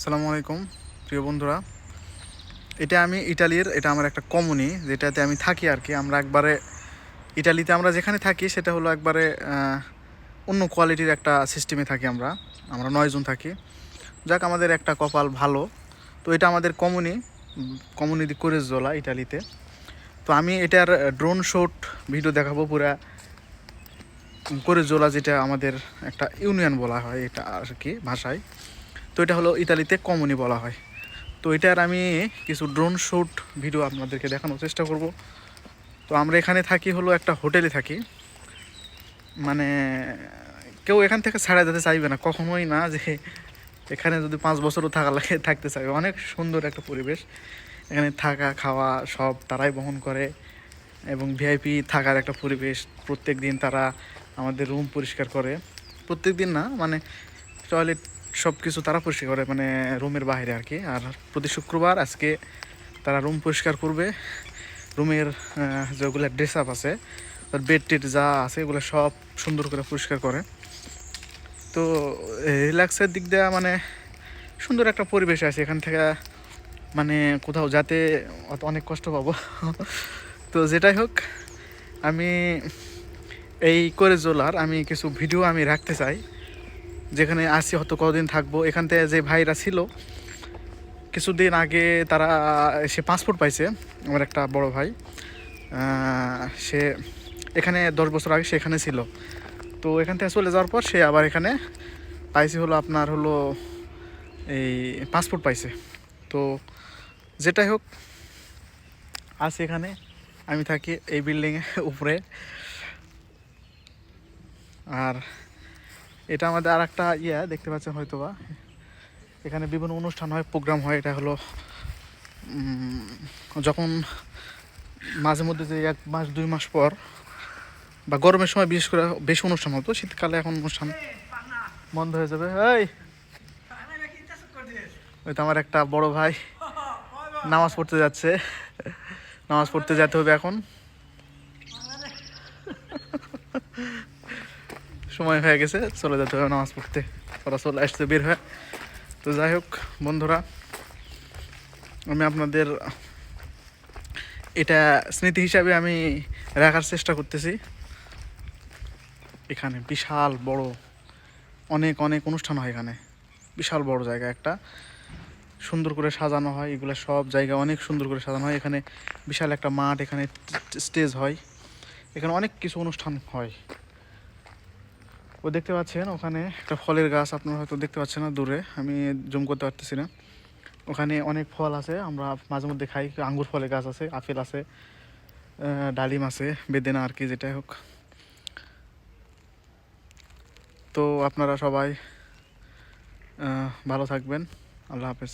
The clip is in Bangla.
আসসালামু আলাইকুম, প্রিয় বন্ধুরা। এটা আমি ইটালির, এটা আমার একটা কমনি, যেটাতে আমি থাকি আর কি। আমরা একবারে ইটালিতে আমরা যেখানে থাকি, সেটা হলো একবারে অন্য কোয়ালিটির একটা সিস্টেমে থাকি আমরা। আমরা নয়জন থাকি। যাক, আমাদের একটা কপাল ভালো। তো এটা আমাদের কমনি কমনি করে জোলা ইটালিতে। তো আমি এটার ড্রোন শট ভিডিও দেখাবো পুরা করে জোলা যেটা আমাদের একটা ইউনিয়ন বলা হয় এটা আর কি ভাষায়। এটা হলো ইতালিতে কমনি বলা হয়। তো এটার আমি কিছু ড্রোন শ্যুট ভিডিও আপনাদেরকে দেখানোর চেষ্টা করব। তো আমরা এখানে থাকি, হলো একটা হোটেলে থাকি। মানে কেউ এখান থেকে ছাড়া যেতে চাইবে না, কখনোই না যে এখানে যদি পাঁচ বছরও থাকা লাগে, থাকতে চাইবে। অনেক সুন্দর একটা পরিবেশ। এখানে থাকা, খাওয়া সব তারাই বহন করে এবং ভিআইপি থাকার একটা পরিবেশ। প্রত্যেক দিন তারা আমাদের রুম পরিষ্কার করে। প্রত্যেক দিন না মানে টয়লেট সব কিছু তারা পরিষ্কার করে মানে রুমের বাইরে আর কি। আর প্রতি শুক্রবার আজকে তারা রুম পরিষ্কার করবে। রুমের যেগুলো ড্রেস আপ আছে বেড টেড যা আছে, এগুলো সব সুন্দর করে পরিষ্কার করে। তো রিল্যাক্সের দিক দিয়ে মানে সুন্দর একটা পরিবেশ আছে এখান থেকে। মানে কোথাও যাতে অনেক কষ্ট পাবো। তো যেটাই হোক, আমি এই করে জোলার আমি কিছু ভিডিও আমি রাখতে চাই। যেখানে আসি হয়তো কদিন থাকব, এখান থেকে যে ভাইরা ছিল, কিছুদিন আগে তারা, সে পাসপোর্ট পাইছে, আমার একটা বড় ভাই। সে এখানে দশ বছর আগে সেখানে ছিল। তো এখান থেকে চলে যাওয়ার পর সে আবার এখানে পাইছে হলো আপনার হলো এই পাসপোর্ট পাইছে। তো যেটাই হোক আছে এখানে আমি থাকি এই বিল্ডিংয়ের উপরে। আর এটা আমাদের আর একটা ইয়ে দেখতে পাচ্ছেন হয়তো বা এখানে বিভিন্ন অনুষ্ঠান হয়, প্রোগ্রাম হয়, এটা হলো যখন মাঝে মধ্যে যে এক মাস, দুই মাস পর, বা গরমের সময় বিশেষ করে বেশি অনুষ্ঠান হতো, শীতকালে এখন অনুষ্ঠান বন্ধ হয়ে যাবে। এই! ওই তো আমার একটা বড় ভাই নামাজ পড়তে যাচ্ছে। নামাজ পড়তে যেতে হবে এখন। সময় হয়ে গেছে, চলে যেতে হবে নামাজ পড়তে। ওরা চলে আসতে বের হয়ে। তো যাই হোক, বন্ধুরা, আমি আপনাদের এটা স্মৃতি হিসাবে আমি রাখার চেষ্টা করতেছি। এখানে বিশাল বড়, অনেক অনেক অনুষ্ঠান হয় এখানে। বিশাল বড় জায়গা একটা। সুন্দর করে সাজানো হয়, এগুলো সব জায়গা অনেক সুন্দর করে সাজানো হয়। এখানে বিশাল একটা মাঠ, এখানে স্টেজ হয়। এখানে অনেক কিছু অনুষ্ঠান হয়। ও দেখতে পাচ্ছেন, ওখানে একটা ফলের গাছ, আপনারা হয়তো দেখতে পাচ্ছেন না দূরে, আমি জুম করতে পারতেছি না। ওখানে অনেক ফল আছে, আমরা মাঝে মধ্যে খাই, আঙ্গুর ফলের গাছ আছে, আপেল আছে ডালিম আছে, বেদেনা আর কি যেটাই হোক। তো আপনারা সবাই ভালো থাকবেন, আল্লাহ হাফেজ।